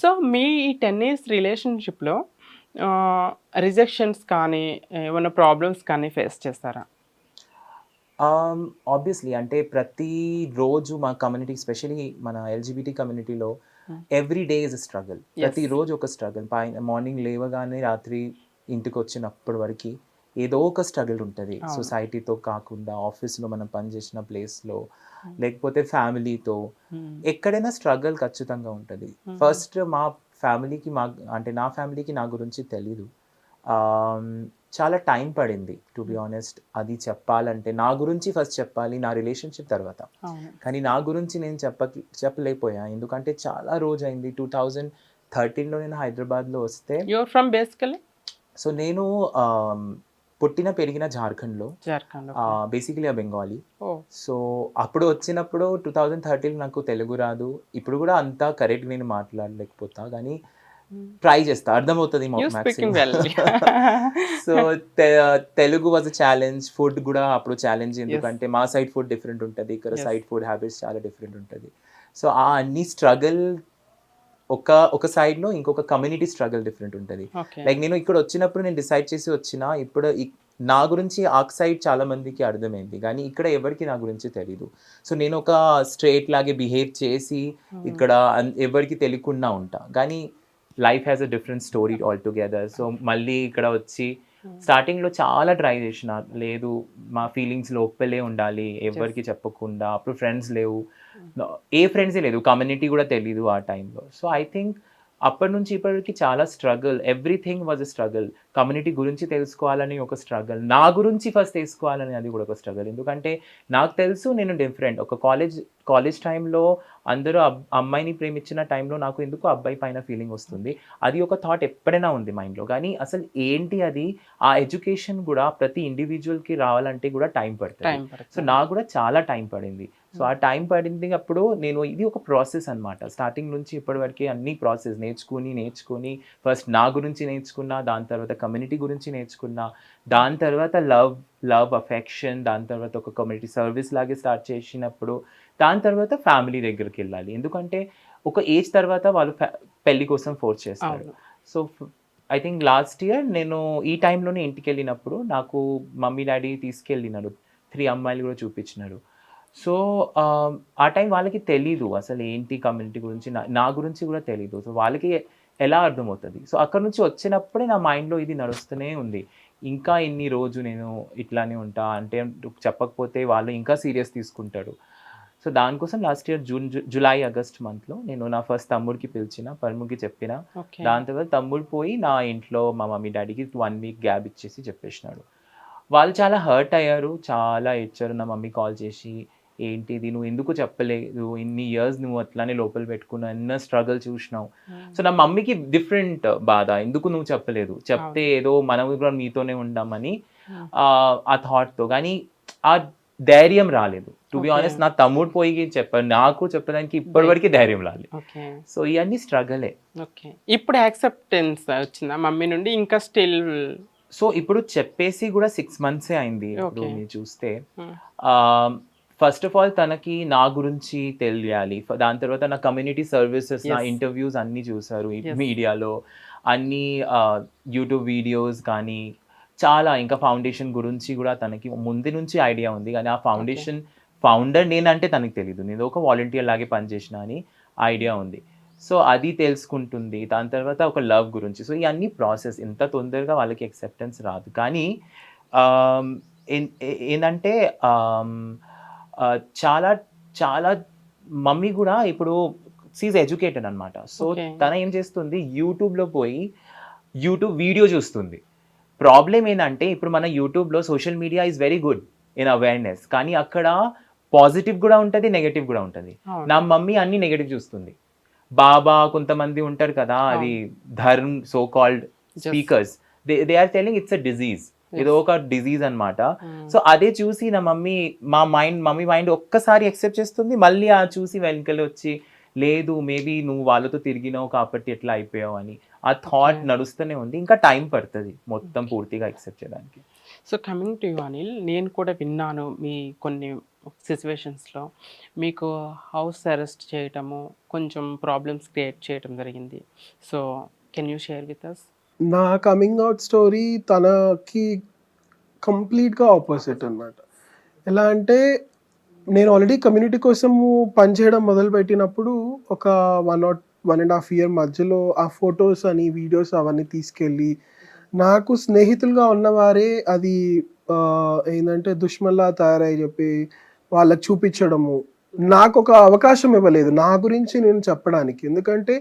So మీ ఈ ten years రిలేషన్షిప్లో rejections కానీ ఏమైనా ప్రాబ్లమ్స్ కానీ ఫేస్ చేస్తారా? ఆబ్వియస్లీ అంటే ప్రతి రోజు మా కమ్యూనిటీ స్పెషలీ మన ఎల్జిబిటీ కమ్యూనిటీలో. Every day is a struggle. ప్రతి రోజు ఒక స్ట్రగుల్. పైన మార్నింగ్ లేవగానే రాత్రి ఇంటికి వచ్చినప్పటి వరకు ఏదో ఒక స్ట్రగుల్ ఉంటుంది. సొసైటీతో కాకుండా ఆఫీస్లో మనం పనిచేసిన ప్లేస్లో లేకపోతే ఫ్యామిలీతో ఎక్కడైనా స్ట్రగుల్ ఖచ్చితంగా ఉంటుంది. ఫస్ట్ మా ఫ్యామిలీకి మా అంటే నా ఫ్యామిలీకి నా గురించి తెలీదు. చాలా టైం పడింది టు బి ఆనెస్ట్. అది చెప్పాలంటే నా గురించి ఫస్ట్ చెప్పాలి నా రిలేషన్షిప్ తర్వాత. కానీ నా గురించి నేను చెప్ప చెప్పలేకపోయా. ఎందుకంటే చాలా రోజు అయింది టూ థౌజండ్ థర్టీన్లో నేను హైదరాబాద్లో వస్తే ఫ్రమ్ బేసికలీ సో నేను పుట్టిన పెరిగిన జార్ఖండ్లో జార్ఖండ్ బేసికలీ ఆ బెంగాలీ. సో అప్పుడు వచ్చినప్పుడు టూ థౌజండ్ థర్టీన్ నాకు తెలుగు రాదు. ఇప్పుడు కూడా అంతా కరెక్ట్ నేను మాట్లాడలేకపోతా కానీ ట్రై చేస్తా. అర్థమవుతుంది so Telugu was a challenge food కూడా అప్పుడు ఛాలెంజ్ ఎందుకంటే మా సైడ్ ఫుడ్ డిఫరెంట్ ఉంటుంది ఇక్కడ. సైడ్ ఫుడ్ హ్యాబిట్స్ చాలా డిఫరెంట్ ఉంటుంది. సో ఆ అన్ని స్ట్రగుల్ ఒక ఒక side లో ఇంకొక కమ్యూనిటీ స్ట్రగుల్ డిఫరెంట్ ఉంటుంది. లైక్ నేను ఇక్కడ వచ్చినప్పుడు నేను డిసైడ్ చేసి వచ్చిన ఇప్పుడు నా గురించి ఆ సైడ్ చాలా మందికి అర్థమైంది. కానీ ఇక్కడ ఎవరికి నా గురించి తెలీదు. సో నేను ఒక స్ట్రేట్ లాగే బిహేవ్ చేసి ఇక్కడ అన్- ఎవరికి తెలియకుండా ఉంటా. కానీ life has a different story altogether so మళ్ళీ ఇక్కడ వచ్చి starting లో చాలా ట్రై చేసిన. లేదు మా ఫీలింగ్స్ లోపలే ఉండాలి. ఎవరికి చెప్పకుండా. అప్పుడు ఫ్రెండ్స్ లేవు. ఏ ఫ్రెండ్సే లేదు. కమ్యూనిటీ కూడా తెలీదు ఆ టైంలో సో ఐ థింక్ అప్పటి నుంచి ఇప్పటికి చాలా struggle everything was a struggle community గురించి తెలుసుకోవాలని ఒక స్ట్రగుల్ నా గురించి ఫస్ట్ తెలుసుకోవాలని అది కూడా ఒక స్ట్రగుల్ ఎందుకంటే నాకు తెలుసు నేను డిఫరెంట్ ఒక కాలేజ్ కాలేజ్ టైంలో అందరూ అమ్మాయిని ప్రేమించిన టైంలో నాకు ఎందుకు అబ్బాయి పైన ఫీలింగ్ వస్తుంది. అది ఒక థాట్ ఎప్పుడైనా ఉంది మైండ్లో కానీ అసలు ఏంటి అది? ఆ ఎడ్యుకేషన్ కూడా ప్రతి ఇండివిజువల్కి రావాలంటే కూడా టైం పడుతుంది. సో నాకు కూడా చాలా టైం పడింది. సో ఆ టైం పడింది అప్పుడు నేను ఇది ఒక ప్రాసెస్ అన్నమాట. స్టార్టింగ్ నుంచి ఇప్పటి వరకు అన్ని ప్రాసెస్ నేర్చుకుని నేర్చుకుని ఫస్ట్ నా గురించి నేర్చుకున్నా దాని తర్వాత కమ్యూనిటీ గురించి నేర్చుకున్నా దాని తర్వాత లవ్ లవ్ అఫెక్షన్ దాని తర్వాత ఒక కమ్యూనిటీ సర్వీస్ లాగే స్టార్ట్ చేసినప్పుడు దాని తర్వాత ఫ్యామిలీ దగ్గరికి వెళ్ళాలి. ఎందుకంటే ఒక ఏజ్ తర్వాత వాళ్ళు పెళ్ళి కోసం ఫోర్స్ చేస్తారు. So I think last year నేను ఈ టైంలోనే ఇంటికి వెళ్ళినప్పుడు నాకు మమ్మీ డాడీ తీసుకెళ్ళినారు. త్రీ అమ్మాయిలు కూడా చూపించినారు. సో ఆ టైం వాళ్ళకి తెలీదు అసలు ఏంటి కమ్యూనిటీ గురించి. నా- గురించి కూడా తెలీదు. సో వాళ్ళకి ఎలా అర్థమవుతుంది? సో అక్కడ నుంచి వచ్చినప్పుడే నా మైండ్లో ఇది నడుస్తూనే ఉంది. ఇంకా ఇన్ని రోజు నేను ఇట్లానే ఉంటా అంటే చెప్పకపోతే వాళ్ళు ఇంకా సీరియస్ తీసుకుంటారు. సో దానికోసం last year June ju- July August మంత్లో నేను నా ఫస్ట్ తమ్ముడికి పిలిచిన పర్ముకి చెప్పిన. దాని తర్వాత తమ్ముడు పోయి నా ఇంట్లో మా మమ్మీ డాడీకి వన్ వీక్ గ్యాప్ ఇచ్చేసి చెప్పేసినాడు. వాళ్ళు చాలా హర్ట్ అయ్యారు. చాలా ఇచ్చారు నా మమ్మీ కాల్ చేసి ఏంటిది? నువ్వు ఎందుకు చెప్పలేదు? ఇన్ని ఇయర్స్ నువ్వు అట్లానే లోపల పెట్టుకున్నావు ఎన్నో స్ట్రగుల్ చూసినావు. సో నా మమ్మీకి డిఫరెంట్ బాధ. ఎందుకు నువ్వు చెప్పలేదు? చెప్తే ఏదో మనం కూడా మీతోనే ఉండామని. ఆ, థాట్తో కానీ ఆ ధైర్యం రాలేదు. To be. ఆనెస్ట్ నా తమ్ముడు పోయి చెప్పాను నాకు చెప్పడానికి ఇప్పటివరకు ధైర్యం. రాలేదు. సో ఇవన్నీ స్ట్రగలే ఓకే ఇప్పుడు యాక్సెప్టెన్స్ వచ్చిందా మమ్మీ నుండి? ఇంకా స్టిల్ సో ఇప్పుడు చెప్పేసి కూడా సిక్స్ మంత్సే అయింది. ఇప్పుడు. మీరు చూస్తే ఫస్ట్ ఆఫ్ ఆల్ తనకి నా గురించి తెలియాలి. దాని తర్వాత నా కమ్యూనిటీ సర్వీసెస్ నా. ఇంటర్వ్యూస్ అన్ని చూసారు. మీడియాలో అన్ని యూట్యూబ్ వీడియోస్ కానీ చాలా ఇంకా ఫౌండేషన్ గురించి కూడా తనకి ముందు నుంచి ఐడియా ఉంది. కానీ ఆ ఫౌండేషన్ ఫౌండర్ నేనంటే తనకి తెలియదు నేను ఒక వాలంటీర్ లాగే పనిచేసిన అని ఐడియా ఉంది. సో అది తెలుసుకుంటుంది. దాని తర్వాత ఒక లవ్ గురించి. సో ఇవన్నీ ప్రాసెస్ ఎంత తొందరగా వాళ్ళకి ఎక్సెప్టెన్స్ రాదు. కానీ ఏంటంటే చాలా చాలా మమ్మీ కూడా ఇప్పుడు సీజ్ ఎడ్యుకేటెడ్ అనమాట సో. తన ఏం చేస్తుంది? యూట్యూబ్లో పోయి యూట్యూబ్ వీడియో చూస్తుంది. ప్రాబ్లం ఏంటంటే ఇప్పుడు మన యూట్యూబ్లో social media is very good in awareness కానీ అక్కడ పాజిటివ్ కూడా ఉంటుంది నెగటివ్ కూడా ఉంటుంది. నా మమ్మీ అన్ని నెగటివ్ చూస్తుంది. బాబా కొంతమంది ఉంటారు కదా అది Dharma so called speakers they they are telling it's a disease ఏదో ఒక డిజీజ్ అన్నమాట. సో అదే చూసి నా మమ్మీ మా మైండ్ మమ్మీ మైండ్ ఒక్కసారి యాక్సెప్ట్ చేస్తుంది. మళ్ళీ ఆ చూసి వెనకలు వచ్చి లేదు మేబీ నువ్వు వాళ్ళతో తిరిగినావు కాబట్టి ఎట్లా అయిపోయావు అని. ఆ థాట్. నడుస్తూనే ఉంది. ఇంకా టైం పడుతుంది మొత్తం పూర్తిగా యాక్సెప్ట్ చేయడానికి. So coming to you Anil నేను కూడా విన్నాను మీ కొన్ని సిచ్యువేషన్స్లో మీకు హౌస్ అరెస్ట్ చేయటము కొంచెం ప్రాబ్లమ్స్ క్రియేట్ చేయటం జరిగింది. So can you share with us నా కమింగ్ అవుట్ స్టోరీ తనకి కంప్లీట్గా ఆపోజిట్ అన్నమాట. ఎలా అంటే నేను ఆల్రెడీ కమ్యూనిటీ కోసము పనిచేయడం మొదలుపెట్టినప్పుడు ఒక one not one and half year మధ్యలో ఆ ఫొటోస్ అని వీడియోస్ అవన్నీ తీసుకెళ్ళి నాకు స్నేహితులుగా ఉన్నవారే అది ఏంటంటే దుష్మల్లా తయారై చెప్పి వాళ్ళకి చూపించడము నాకు ఒక అవకాశం ఇవ్వలేదు. నా గురించి నేను చెప్పడానికి. ఎందుకంటే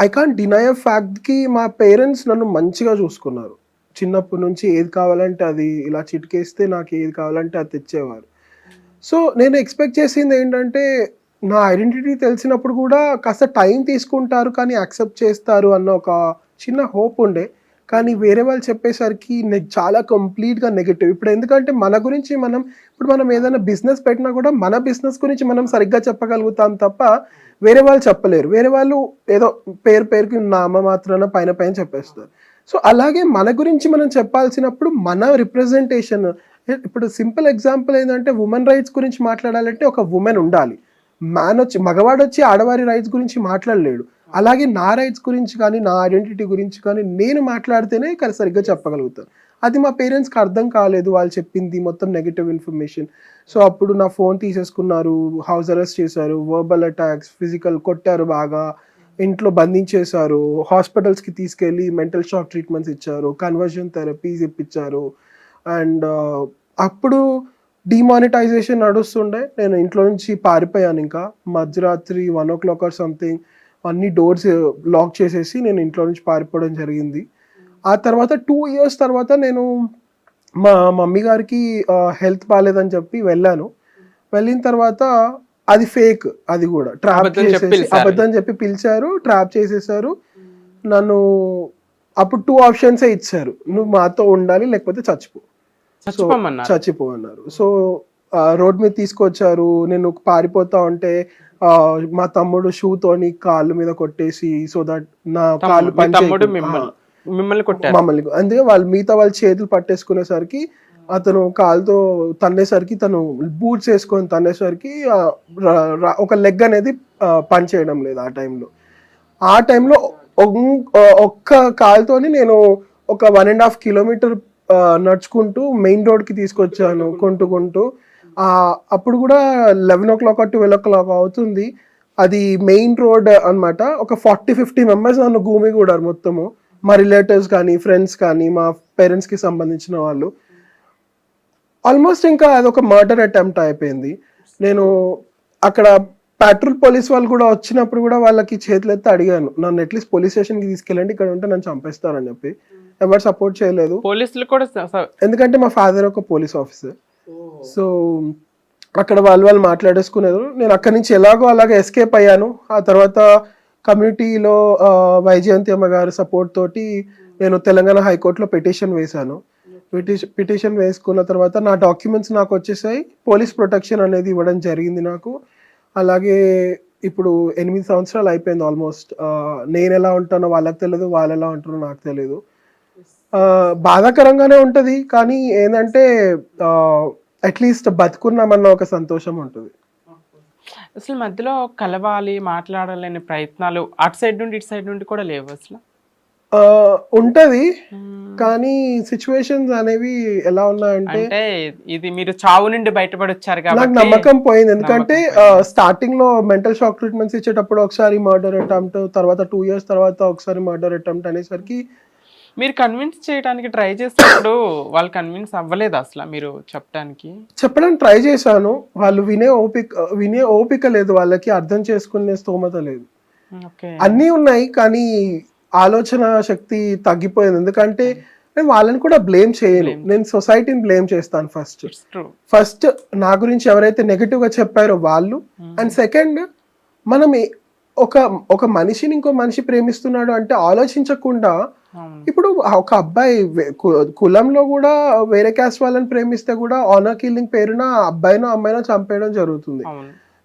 ఐ కాంట్ డినై అ ఫ్యాక్ట్కి మా పేరెంట్స్ నన్ను మంచిగా చూసుకున్నారు. చిన్నప్పటి నుంచి ఏది కావాలంటే అది ఇలా చిటికేస్తే నాకు ఏది కావాలంటే అది తెచ్చేవారు. సో నేను ఎక్స్పెక్ట్ చేసింది ఏంటంటే నా ఐడెంటిటీ తెలిసినప్పుడు కూడా కాస్త టైం తీసుకుంటారు కానీ యాక్సెప్ట్ చేస్తారు అన్న ఒక చిన్న హోప్ ఉండే. కానీ వేరే వాళ్ళు చెప్పేసరికి చాలా కంప్లీట్గా నెగిటివ్ ఇప్పుడు ఎందుకంటే మన గురించి మనం ఇప్పుడు మనం ఏదైనా బిజినెస్ పెట్టినా కూడా మన బిజినెస్ గురించి మనం సరిగ్గా చెప్పగలుగుతాం తప్ప వేరే వాళ్ళు చెప్పలేరు. వేరే వాళ్ళు ఏదో పేరు పేరుకి నామ మాత్రాన పైన పైన చెప్పేస్తారు. సో అలాగే మన గురించి మనం చెప్పాల్సినప్పుడు మన రిప్రజెంటేషన్ ఇప్పుడు సింపుల్ ఎగ్జాంపుల్ ఏంటంటే ఉమెన్ రైట్స్ గురించి మాట్లాడాలంటే ఒక ఉమెన్ ఉండాలి. మ్యాన్ వచ్చి మగవాడు వచ్చి ఆడవారి రైట్స్ గురించి మాట్లాడలేడు. అలాగే నా రైట్స్ గురించి కానీ నా ఐడెంటిటీ గురించి కానీ నేను మాట్లాడితేనే సరిగ్గా చెప్పగలుగుతాను అది మా పేరెంట్స్కి అర్థం కాలేదు వాళ్ళు చెప్పింది మొత్తం నెగిటివ్ ఇన్ఫర్మేషన్ సో అప్పుడు నా ఫోన్ తీసేసుకున్నారు హౌస్ అరెస్ట్ చేశారు వర్బల్ అటాక్స్ ఫిజికల్ కొట్టారు బాగా ఇంట్లో బంధించేశారు హాస్పిటల్స్కి తీసుకెళ్ళి మెంటల్ షాక్ ట్రీట్మెంట్స్ ఇచ్చారు కన్వర్జన్ థెరపీస్ ఇప్పించారు. అండ్ uh, అప్పుడు డిమానిటైజేషన్ నడుస్తుండే. నేను ఇంట్లో నుంచి పారిపోయాను ఇంకా మధ్యరాత్రి one o'clock or something అన్ని డోర్స్ లాక్ చేసేసి నేను ఇంట్లో నుంచి పారిపోవడం జరిగింది. ఆ తర్వాత టూ ఇయర్స్ తర్వాత నేను మా మమ్మీ గారికి హెల్త్ బాగాలేదని చెప్పి వెళ్ళాను. వెళ్ళిన తర్వాత అది ఫేక్ అది కూడా. ట్రాప్ అబద్ధం చెప్పి చేసేసి. అబద్ధం చెప్పి పిలిచారు ట్రాప్ చేసేసారు. నన్ను అప్పుడు టూ ఆప్షన్స్ ఇచ్చారు. నువ్వు మాతో ఉండాలి లేకపోతే చచ్చిపో. చచ్చిపో అన్నారు సో రోడ్ మీద తీసుకొచ్చారు. నేను పారిపోతా ఉంటే మా తమ్ముడు షూ తోని కాళ్ళు మీద కొట్టేసి సో దట్ నా కాళ్ళు తమ్ముడు- మిమ్మల్ని మిమ్మల్ని కొట్టారు. మమ్మల్ని అందుకే వాళ్ళు మిగతా వాళ్ళ చేతులు పట్టేసుకునేసరికి అతను కాలుతో తన్నేసరికి తను బూట్స్ వేసుకొని తన్నేసరికి ఒక లెగ్ అనేది పని చేయడం లేదు ఆ టైంలో ఆ టైంలో ఒక్క కాలుతోని నేను ఒక వన్ అండ్ హాఫ్ కిలోమీటర్ నడుచుకుంటూ మెయిన్ రోడ్కి తీసుకొచ్చాను. కొంటుకుంటూ అప్పుడు కూడా eleven o'clock twelve o'clock అవుతుంది. అది మెయిన్ రోడ్ అన్నమాట. ఒక ఫార్టీ ఫిఫ్టీ మెంబర్స్ నన్ను భూమి కూడా మొత్తము. మా రిలేటివ్స్ కానీ ఫ్రెండ్స్ కానీ మా పేరెంట్స్కి సంబంధించిన వాళ్ళు. ఆల్మోస్ట్ ఇంకా అదొక మర్డర్ అటెంప్ట్ అయిపోయింది. నేను అక్కడ పెట్రోల్ పోలీస్ వాళ్ళు కూడా వచ్చినప్పుడు కూడా వాళ్ళకి చేతులు ఎత్తి అడిగాను. నన్ను అట్లీస్ట్ పోలీస్ స్టేషన్కి తీసుకెళ్ళండి ఇక్కడ ఉంటే నన్ను చంపేస్తారని చెప్పి. ఎవరు సపోర్ట్ చేయలేదు. పోలీసులు కూడా ఎందుకంటే మా ఫాదర్ ఒక పోలీస్ ఆఫీసర్ సో అక్కడ వాళ్ళు వాళ్ళు మాట్లాడేసుకునేది. నేను అక్కడి నుంచి ఎలాగో అలాగే ఎస్కేప్ అయ్యాను. ఆ తర్వాత కమ్యూనిటీలో వైజయంతి అమ్మ గారి సపోర్ట్ తోటి నేను తెలంగాణ హైకోర్టులో పిటిషన్ వేశాను. పిటిషన్ పిటిషన్ వేసుకున్న తర్వాత నా డాక్యుమెంట్స్ నాకు వచ్చేసాయి. పోలీస్ ప్రొటెక్షన్ అనేది ఇవ్వడం జరిగింది నాకు. అలాగే ఇప్పుడు ఎనిమిది సంవత్సరాలు అయిపోయింది ఆల్మోస్ట్ నేను ఎలా ఉంటానో వాళ్ళకి తెలియదు వాళ్ళు ఎలా ఉంటారో నాకు తెలియదు బాధాకరంగానే ఉంటది కానీ ఏంటంటే అట్లీస్ట్ బతుకున్నామన్న ఒక సంతోషం ఉంటుంది. అసలు మధ్యలో కలవాలి మాట్లాడాలనే ప్రయత్నాలు అటు సైడ్ నుండి ఇటు సైడ్ నుండి కూడా లేవు అసలు? ఉంటది కానీ సిచ్యువేషన్స్ అనేవి ఎలా ఉన్నాయంటే ఇది మీరు చావు నుండి బయటపడి వచ్చారు నాకు నమ్మకం పోయింది. ఎందుకంటే స్టార్టింగ్లో మెంటల్ షాక్ ట్రీట్మెంట్స్ ఇచ్చేటప్పుడు ఒకసారి మర్డర్ అటెంప్ట్ తర్వాత టూ ఇయర్స్ తర్వాత ఒకసారి మర్డర్ అటెంప్ట్ అనేసరికి మీరు కన్విన్స్ చేయడానికి ట్రై చేసినప్పుడు వాళ్ళు కన్విన్స్ అవ్వలేదు అసలు మీరు చెప్పడానికి చెప్పడానికి ట్రై చేశాను. వాళ్ళు వినే ఓపిక వినే ఓపిక లేదు వాళ్ళకి అర్థం చేసుకునే స్తోమత లేదు. అన్నీ ఉన్నాయి కానీ ఆలోచన శక్తి తగ్గిపోయింది. ఎందుకంటే నేను వాళ్ళని కూడా బ్లేమ్ చేయను. నేను సొసైటీని బ్లేమ్ చేస్తాను ఫస్ట్ ఫస్ట్ నా గురించి ఎవరైతే నెగటివ్గా చెప్పారో వాళ్ళు. అండ్ సెకండ్ మనం ఒక ఒక మనిషిని ఇంకో మనిషి ప్రేమిస్తున్నాడు అంటే ఆలోచించకుండా ఇప్పుడు ఒక అబ్బాయి కులంలో కూడా వేరే క్యాస్ట్ వాళ్ళని ప్రేమిస్తే కూడా ఆనర్ కిల్లింగ్ పేరున అబ్బాయినో అమ్మాయినో చంపేయడం జరుగుతుంది.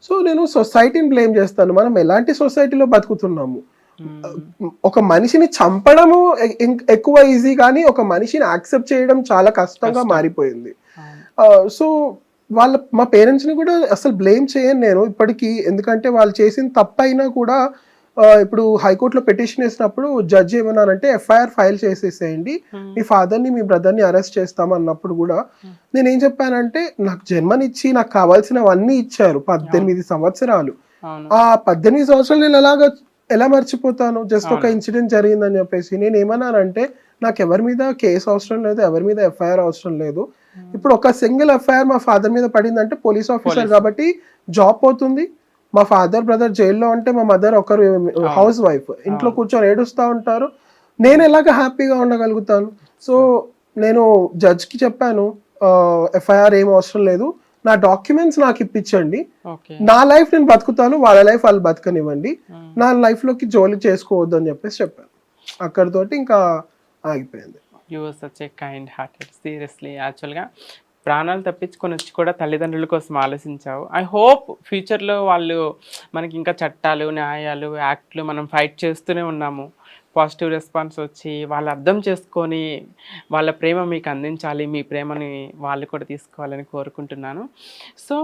సో నేను సొసైటీని బ్లేమ్ చేస్తాను. మనం ఎలాంటి సొసైటీలో బతుకుతున్నాము? ఒక మనిషిని చంపడము ఎక్కువ ఈజీ కానీ ఒక మనిషిని యాక్సెప్ట్ చేయడం చాలా కష్టంగా కష్టం. మారిపోయింది. సో వాళ్ళ మా పేరెంట్స్ని కూడా అసలు బ్లేమ్ చేయను నేను ఇప్పటికీ. ఎందుకంటే వాళ్ళు చేసిన తప్పైనా కూడా ఇప్పుడు హైకోర్టులో పిటిషన్ వేసినప్పుడు జడ్జి ఏమన్నారంటే ఎఫ్ఐఆర్ ఫైల్ చేసేసేయండి. మీ ఫాదర్ని మీ బ్రదర్ని అరెస్ట్ చేస్తాం అన్నప్పుడు కూడా నేను ఏం చెప్పానంటే నాకు జన్మనిచ్చి నాకు కావాల్సినవన్నీ ఇచ్చారు పద్దెనిమిది సంవత్సరాలు. ఆ పద్దెనిమిది సంవత్సరాలు నేను ఎలాగ ఎలా మర్చిపోతాను? జస్ట్ ఒక. ఇన్సిడెంట్ జరిగిందని చెప్పేసి నేను ఏమన్నానంటే నాకు ఎవరి మీద కేసు అవసరం లేదు ఎవరి మీద ఎఫ్ఐఆర్ అవసరం లేదు. ఇప్పుడు ఒక సింగిల్ ఎఫ్ఐఆర్ మా ఫాదర్ మీద పడిందంటే పోలీస్ ఆఫీసర్. కాబట్టి జాబ్ పోతుంది. మా ఫాదర్ బ్రదర్ జైల్లో ఉంటే మా మదర్ ఒకరు హౌస్ వైఫ్ ఇంట్లో. కూర్చొని ఏడుస్తూ ఉంటారు. నేను ఎలాగ హ్యాపీగా ఉండగలుగుతాను? సో నేను జడ్జ్కి చెప్పాను ఎఫ్ఐఆర్ ఏం అవసరం లేదు. నా డాక్యుమెంట్స్ నాకు ఇప్పించండి. నా లైఫ్ నేను బతుకుతాను వాళ్ళ లైఫ్ వాళ్ళు బతకనివ్వండి. నా లైఫ్లోకి జోలి చేసుకోవద్దు అని చెప్పేసి చెప్పాను. అక్కడితోటి ఇంకా ఆగిపోయింది. You such a kind hearted seriously యాక్చువల్గా ప్రాణాలు తప్పించుకొని వచ్చి కూడా తల్లిదండ్రుల కోసం ఆలోచించావు. ఐ హోప్ ఫ్యూచర్లో వాళ్ళు మనకి ఇంకా చట్టాలు న్యాయాలు యాక్ట్లు మనం ఫైట్ చేస్తూనే ఉన్నాము. పాజిటివ్ రెస్పాన్స్ వచ్చి వాళ్ళు అర్థం చేసుకొని వాళ్ళ ప్రేమ మీకు అందించాలి మీ ప్రేమని వాళ్ళు కూడా తీసుకోవాలని కోరుకుంటున్నాను. సో